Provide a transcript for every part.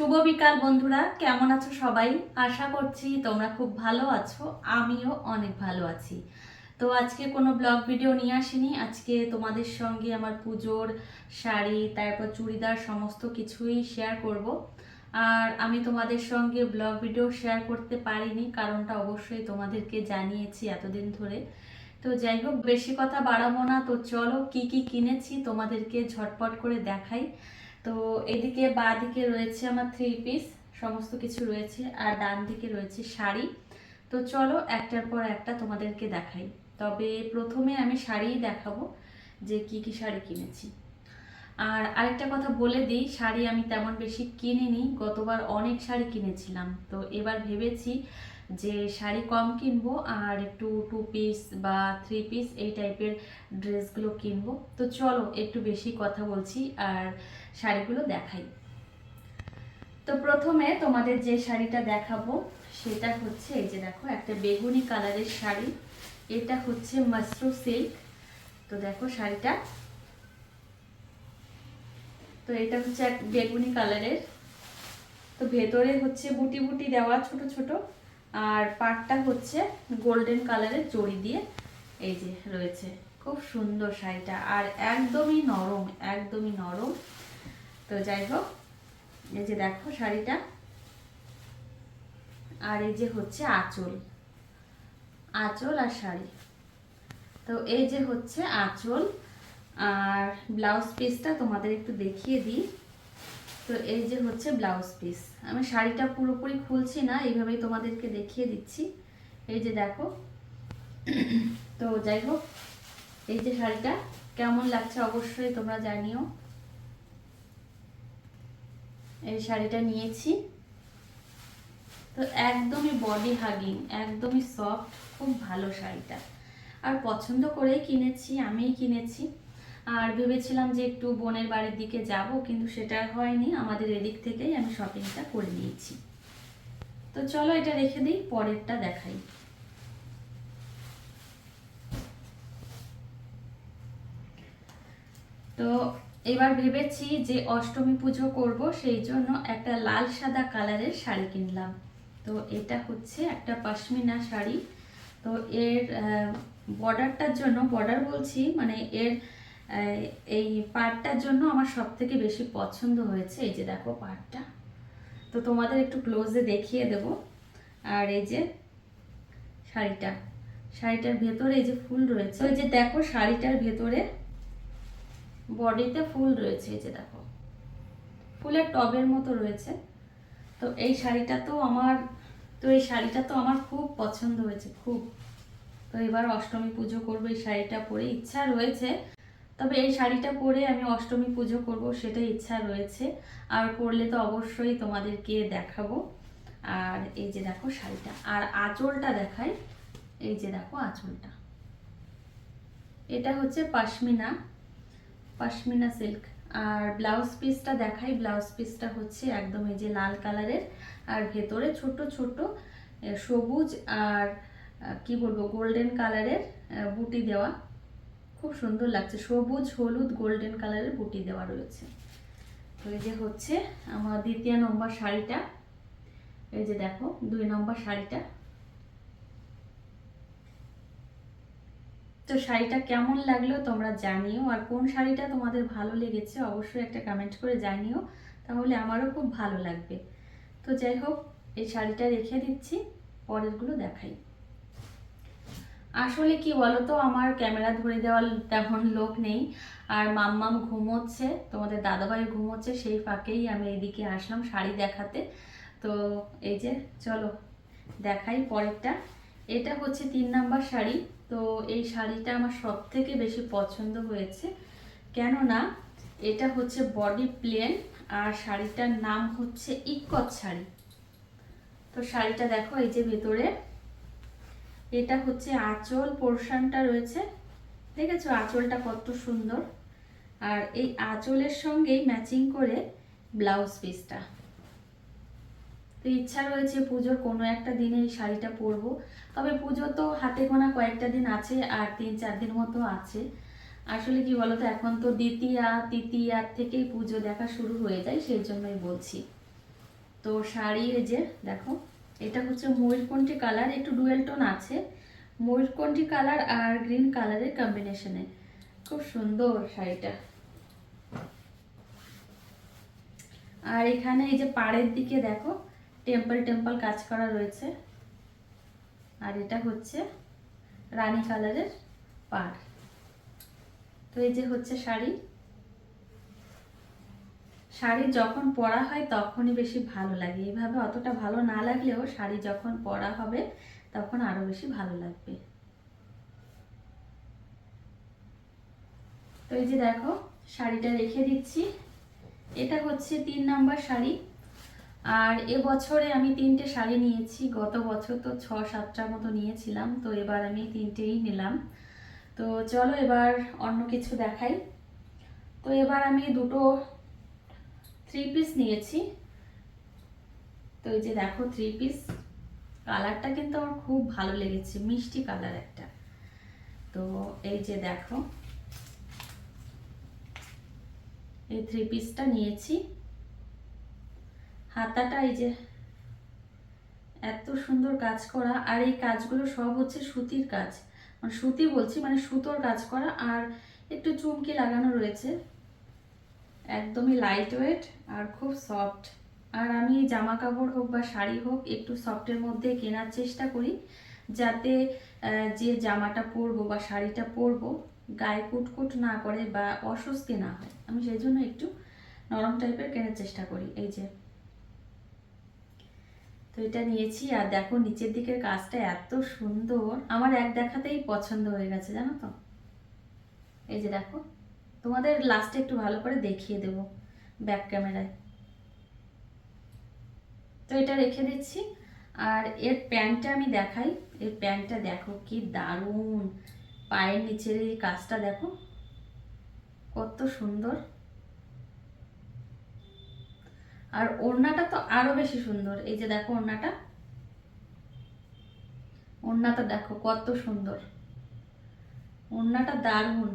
শুভ বিকাল বন্ধুরা, কেমন আছো সবাই? আশা করছি তোমরা খুব ভালো আছো, আমিও অনেক ভালো আছি। তো আজকে কোনো ব্লগ ভিডিও নিয়ে আসিনি, আজকে তোমাদের সঙ্গে আমার পুজোর শাড়ি, তারপর চুড়িদার সমস্ত কিছুই শেয়ার করব। আর আমি তোমাদের সঙ্গে ব্লগ ভিডিও শেয়ার করতে পারিনি, কারণটা অবশ্যই তোমাদেরকে জানিয়েছি এতদিন ধরে। তো যাই হোক, বেশি কথা বাড়াবো না, তো চলো কি কি কিনেছি তোমাদেরকে ঝটপট করে দেখাই। তো এদিকে বাঁ দিকে রয়েছে আমার থ্রি পিস সমস্ত কিছু রয়েছে, আর ডান দিকে রয়েছে শাড়ি। তো চলো একটার পর একটা তোমাদেরকে দেখাই। তবে প্রথমে আমি শাড়িই দেখাবো যে কি কি শাড়ি কিনেছি। আর আরেকটা কথা বলে দিই, শাড়ি আমি তেমন বেশি কিনিনি, গতবার অনেক শাড়ি কিনেছিলাম। তো এবার ভেবেছি যে শাড়ি কম কিনবো আর একটু টু পিস বা থ্রি পিস এই টাইপের ড্রেসগুলো কিনবো। তো চলো একটু বেশি কথা বলছি আর শাড়িগুলো দেখাই। তো প্রথমে তোমাদের যে শাড়িটা দেখাবো, সেটা হচ্ছে এই যে দেখো, একটা বেগুনি কালারের শাড়ি। এটা হচ্ছে মাসরু সিল্ক তো দেখো শাড়িটা তো এটা হচ্ছে এক বেগুনি কালারের। তো ভেতরে হচ্ছে বুটি বুটি দেওয়া ছোট ছোট, আর পাটটা হচ্ছে গোল্ডেন কালারের জড়ি দিয়ে এই যে রয়েছে। খুব সুন্দর শাড়িটা, আর একদমই নরম একদমই নরম। তো যাই হোক, এই যে দেখো শাড়িটা। আর এই যে হচ্ছে আঁচল আঁচল আর শাড়ি। তো এই যে হচ্ছে আঁচল আর ব্লাউজ পিসটা তোমাদের একটু দেখিয়ে দিই। তো এই যে হচ্ছে ব্লাউজ পিস আমি শাড়িটা পুরোপুরি খুলছি না, এইভাবেই তোমাদেরকে দেখিয়ে দিচ্ছি। এই যে দেখো। তো যাই হোক, এই যে শাড়িটা, কেমন লাগছে অবশ্যই তোমরা জানিও। এই শাড়িটা নিয়েছি। তো একদমই বডি হাগিং একদমই সফট খুব ভালো শাড়িটা। আর পছন্দ করেই কিনেছি, আমিই কিনেছি। আর ভেবেছিলাম যে একটু বোনের বাড়ির দিকে যাব, কিন্তু সেটা হয়নি। আমাদের এদিক থেকেই আমি শপিংটা করে নিয়েছি। তো চলো এটা রেখে দিই, পরেরটা দেখাই। তো এবার ভেবেছি যে অষ্টমী পুজো করব, সেই জন্য একটা লাল সাদা কালারের শাড়ি কিনলাম। তো এটা হচ্ছে একটা পশমিনা শাড়ি। তো এর বর্ডারটার জন্য বর্ডার বলছি মানে এর এই পাড়টার জন্য আমার সব থেকে বেশি পছন্দ হয়েছে এই যে দেখো পাড়টা তো তোমাদের একটু ক্লোজে দেখিয়ে দেব। আর এই যে শাড়িটা, শাড়িটার ভেতরে এই যে ফুল রয়েছে, ওই যে দেখো শাড়িটার ভেতরে বডিতে ফুল রয়েছে, এই যে দেখো। ফুলের টবের মতো রয়েছে। তো এই শাড়িটা তো আমার, তো এই শাড়িটা তো আমার খুব পছন্দ হয়েছে, খুব। তো এবার অষ্টমী পুজো করব, এই শাড়িটা পরে ইচ্ছা রয়েছে। তবে এই শাড়িটা পরে আমি অষ্টমী পুজো করব সেটা ইচ্ছা রয়েছে। আর পরলে তো অবশ্যই তোমাদেরকে দেখাবো। আর এই যে দেখো শাড়িটা, আর আঁচলটা দেখাই। এই যে দেখো আঁচলটা। এটা হচ্ছে পাশমিনা পাশমিনা সিল্ক। আর ব্লাউজ পিসটা দেখাই, ব্লাউজ পিসটা হচ্ছে একদম এই যে লাল কালারের। আর ভেতরে ছোট ছোট সবুজ আর কি বলব, গোল্ডেন কালারের বুটি দেওয়া। খুব সুন্দর লাগছে। সবুজ, হলুদ গোল্ডেন কালারের বুটি দেওয়া রয়েছে। তো এই যে হচ্ছে আমার দ্বিতীয় নম্বর শাড়িটা। এই যে দেখো, দুই নম্বর শাড়িটা। তো শাড়িটা কেমন লাগল তোমরা জানিও। আর কোন শাড়িটা তোমাদের ভালো লেগেছে অবশ্যই একটা কমেন্ট করে জানিও। তাহলে আমারও খুব ভালো লাগবে। তো যাই হোক, এই শাড়িটা রেখে দিচ্ছি, পরেরগুলো দেখাই। আসলে কি বলতো, আমার ক্যামেরা ধরে দেওয়ার তেমন লোক নেই। আর মাম্মাম ঘুমোচ্ছে, তোমাদের দাদাভাই ঘুমোচ্ছে, সেই ফাঁকেই আমি এদিকে আসলাম শাড়ি দেখাতে। তো এই যে, চলো দেখাই পরেরটা। এটা হচ্ছে তিন নাম্বার শাড়ি। তো এই শাড়িটা আমার সব থেকে বেশি পছন্দ হয়েছে। কেননা এটা হচ্ছে বডি প্লেন, আর শাড়িটার নাম হচ্ছে ইকত শাড়ি। তো শাড়িটা দেখো এই যে ভেতরে। এটা হচ্ছে আঁচল, পোর্শনটা রয়েছে। দেখেছ আঁচলটা কত সুন্দর? আর এই আঁচলের সঙ্গেই ম্যাচিং করে ব্লাউজ পিসটা। তো ইচ্ছা রয়েছে পুজোর কোনো একটা দিনে এই শাড়িটা পরবো। তবে পুজো তো হাতে গোনা কয়েকটা দিন আছে আর তিন চার দিন মতো আছে। আসলে কি বলতো, এখন তো দ্বিতীয়া তৃতীয়ার থেকেই পুজো দেখা শুরু হয়ে যায়, সেই জন্যই বলছি। তো শাড়ি এই যে, দেখো। এটা হচ্ছে ময়ূরকণ্ঠী কালার একটু ডুয়েল টোন আছে। ময়ূরকণ্ঠী কালার আর গ্রিন কালারের কম্বিনেশনে খুব সুন্দর শাড়িটা। আর এখানে এই যে পাড়ের দিকে দেখো টেম্পল টেম্পল কাজ করা রয়েছে। আর এটা হচ্ছে রানী কালারের পাড়। তো এই যে হচ্ছে শাড়ি। শাড়ি যখন পরা হয় তখনই বেশি ভালো লাগে। এভাবে অতটা ভালো না লাগলেও শাড়ি যখন পরা হবে তখন আরও বেশি ভালো লাগবে। তো এই যে দেখো, শাড়িটা রেখে দিচ্ছি। এটা হচ্ছে তিন নাম্বার শাড়ি। আর এবছরে আমি তিনটে শাড়ি নিয়েছি। গত বছর তো ছ সাতটার মতো নিয়েছিলাম, তো এবার আমি তিনটেই নিলাম। তো চলো এবার অন্য কিছু দেখাই। তো এবার আমি দুটো থ্রি পিস নিয়েছি। তো এই যে দেখো থ্রি পিস কালারটা কিন্তু আমার খুব ভালো লেগেছে, মিষ্টি কালার একটা। তো এই যে দেখো, এই থ্রি পিসটা নিয়েছি। হাতাটা এই যে এত সুন্দর কাজ করা, আর এই কাজগুলো সব হচ্ছে সুতির কাজ। মানে সুতি বলছি মানে সুতোর কাজ করা, আর একটু চুমকি লাগানো রয়েছে। একদমই লাইট ওয়েট আর খুব সফট আর আমি জামা কাপড় হোক বা শাড়ি হোক, একটু সফটের মধ্যে কেনার চেষ্টা করি, যাতে যে জামাটা পরবো বা শাড়িটা পরবো, গায়ে কুটকুট না করে বা অস্বস্তি না হয়। আমি সেই জন্য একটু নরম টাইপের কেনার চেষ্টা করি, এই যে। তো এটা নিয়েছি, আর দেখো নিচের দিকের কাজটা এত সুন্দর। আমার এক দেখাতেই পছন্দ হয়ে গেছে, জানো তো? এই যে দেখো। তোমাদের লাস্টে একটু ভালো করে দেখিয়ে দেব ব্যাক ক্যামেরায় তো এটা রেখে দিচ্ছি। আর এর প্যান্টটা আমি দেখাই। এর প্যান্টটা দেখো কি দারুণ। পায়ের নিচের এই কাজটা দেখো, কত সুন্দর। আর ওড়নাটা তো আরও বেশি সুন্দর। এই যে দেখো ওড়নাটা। ওড়নাটা দেখো কত সুন্দর। ওড়নাটা দারুণ।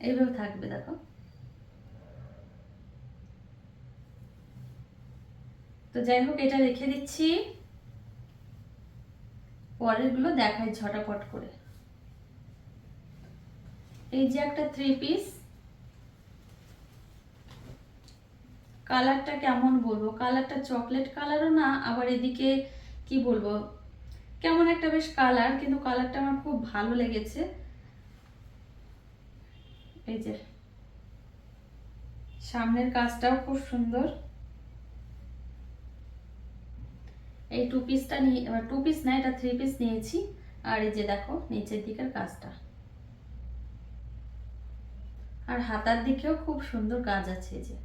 এইভাবে থাকবে, দেখো। তো যাই হোক, এটা রেখে দিচ্ছি। পরেরগুলো দেখাই ঝটাপট করে। এই যে একটা থ্রি পিস কালারটা কেমন বলব? কালারটা চকলেট কালারও না, আবার এদিকে কি বলব? কেমন একটা বেশ কালার, কিন্তু কালারটা আমার খুব ভালো লেগেছে। এই যে। সামনের কাজটাও খুব সুন্দর। এই টু পিসটা নিয়ে টু পিস না, এটা থ্রি পিস নিয়েছি। আর এই যে দেখো, নিচের দিকের কাজটা। আর হাতার দিকেও খুব সুন্দর কাজ আছে এই যে।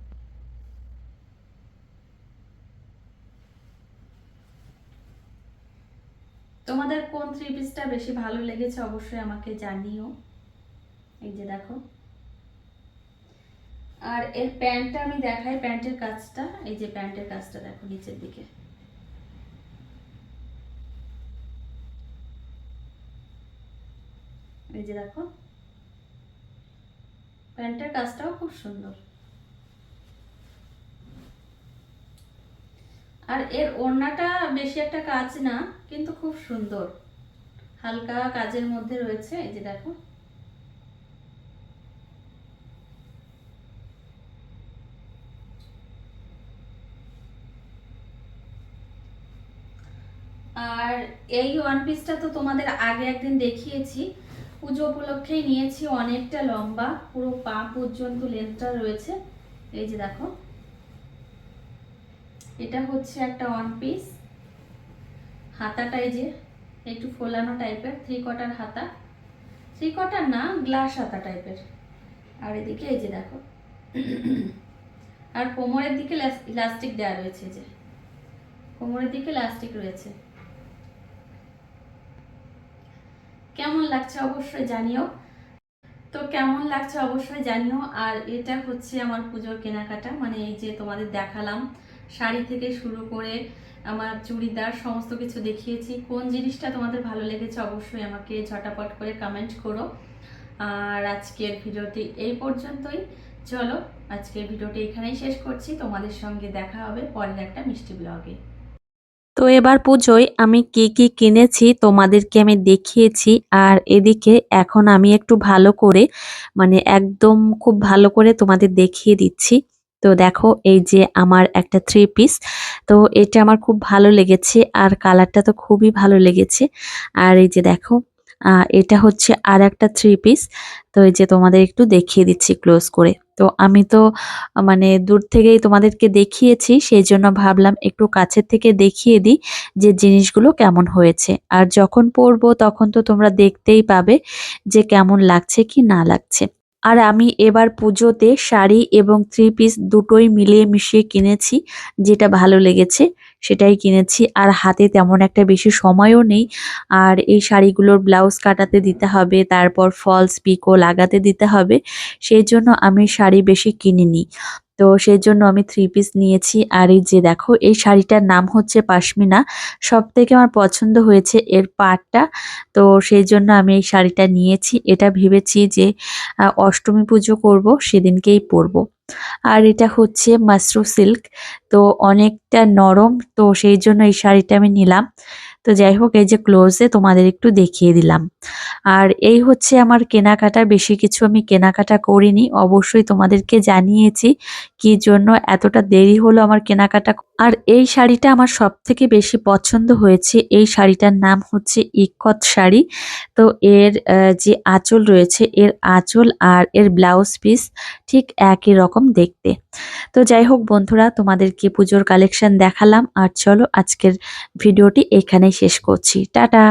তোমাদের কোন থ্রি পিসটা বেশি ভালো লেগেছে অবশ্যই আমাকে জানিও। এই যে দেখো। আর এর প্যান্টটা আমি দেখাই, প্যান্টের কাজটা। এই যে প্যান্টের কাজটা দেখো নিচের দিকে। এই যে দেখো। প্যান্টের কাজটাও খুব সুন্দর। আর এর ওড়নাটা বেশি একটা কাজ না, কিন্তু খুব সুন্দর। হালকা কাজের মধ্যে রয়েছে, এই যে দেখো। আর এই ওয়ান পিসটা তো তোমাদের আগে একদিন দেখিয়েছি। পুজো উপলক্ষেই নিয়েছি অনেকটা লম্বা, পুরো পা পর্যন্ত লেন্থটা রয়েছে। এই যে দেখো। এটা হচ্ছে একটা ওয়ান পিস হাতাটা এই যে একটু ফোলানো টাইপের থ্রি কোয়ার্টার হাতা। থ্রি কোয়ার্টার না গ্লাস হাতা টাইপের। আর এদিকে এই যে দেখো। আর কোমরের দিকে ইলাস্টিক দেওয়া রয়েছে যে। কোমরের দিকে ইলাস্টিক রয়েছে। কেমন লাগছে অবশ্যই জানিও। তো কেমন লাগছে অবশ্যই জানিও। আর এটা হচ্ছে আমার পুজোর কেনাকাটা মানে এই যে তোমাদের দেখালাম, শাড়ি থেকে শুরু করে আমার চুড়িদার, সমস্ত কিছু দেখিয়েছি। কোন জিনিসটা তোমাদের ভালো লেগেছে অবশ্যই আমাকে ঝটাপট করে কমেন্ট করো। আর আজকের ভিডিওটি এই পর্যন্তই। চলো, আজকের ভিডিওটি এখানেই শেষ করছি। তোমাদের সঙ্গে দেখা হবে পরের একটা মিষ্টি ব্লগে তো এবার পুজোয় আমি কি কি কিনেছি তোমাদেরকে আমি দেখিয়েছি আর এদিকে এখন আমি একটু ভালো করে মানে একদম খুব ভালো করে তোমাদের দেখিয়ে দিচ্ছি। তো দেখো এই যে আমার একটা থ্রি পিস তো এটা আমার খুব ভালো লেগেছে আর কালারটা তো খুবই ভালো লেগেছে। আর এই যে দেখো এটা হচ্ছে আর একটা থ্রি পিস তো এই যে তোমাদের একটু দেখিয়ে দিচ্ছি ক্লোজ করে। তো আমি তো মানে দূর থেকেই তোমাদেরকে দেখিয়েছি সেই জন্য ভাবলাম একটু কাছের থেকে দেখিয়ে দিই যে জিনিসগুলো কেমন হয়েছে। আর যখন পরবো তখন তো তোমরা দেখতেই পাবে যে কেমন লাগছে কি না লাগছে। আর আমি এবার পুজোতে শাড়ি এবং থ্রি পিস দুটোই মিলিয়ে মিশিয়ে কিনেছি, যেটা ভালো লেগেছে সেটাই কিনেছি। আর হাতে তেমন একটা বেশি সময়ও নেই। আর এই শাড়িগুলোর ব্লাউজ কাটাতে দিতে হবে, তারপর ফলস পিকো লাগাতে দিতে হবে। সেই জন্য আমি শাড়ি বেশি কিনিনি। তো সেই জন্য আমি থ্রি পিস নিয়েছি। আর এই যে দেখো, এই শাড়িটার নাম হচ্ছে পাশমিনা। সব থেকে আমার পছন্দ হয়েছে এর পাটটা তো সেই জন্য আমি এই শাড়িটা নিয়েছি। এটা ভেবেছি যে অষ্টমী পুজো করব, সেদিনকেই পরবো। আর এটা হচ্ছে মাশরু সিল্ক। তো অনেকটা নরম। তো সেই জন্য এই শাড়িটা আমি নিলাম। তো যাই হোক এই যে ক্লোজে তোমাদের একটু দেখিয়ে দিলাম। আর এই হচ্ছে আমার কেনাকাটা, বেশি কিছু আমি কেনাকাটা করিনি। অবশ্যই তোমাদেরকে জানিয়েছি কি জন্য এতটা দেরি হলো আমার কেনাকাটা। আর এই শাড়িটা আমার সব থেকে বেশি পছন্দ হয়েছে, এই শাড়িটার নাম হচ্ছে ইকত শাড়ি। তো এর যে আঁচল রয়েছে, এর আঁচল আর এর ব্লাউজ পিস ঠিক একই রকম দেখতে। তো যাই হোক বন্ধুরা, তোমাদেরকে পুজোর কালেকশন দেখালাম। আর চলো আজকের ভিডিওটি এখানেই শেষ করছি। টাটা!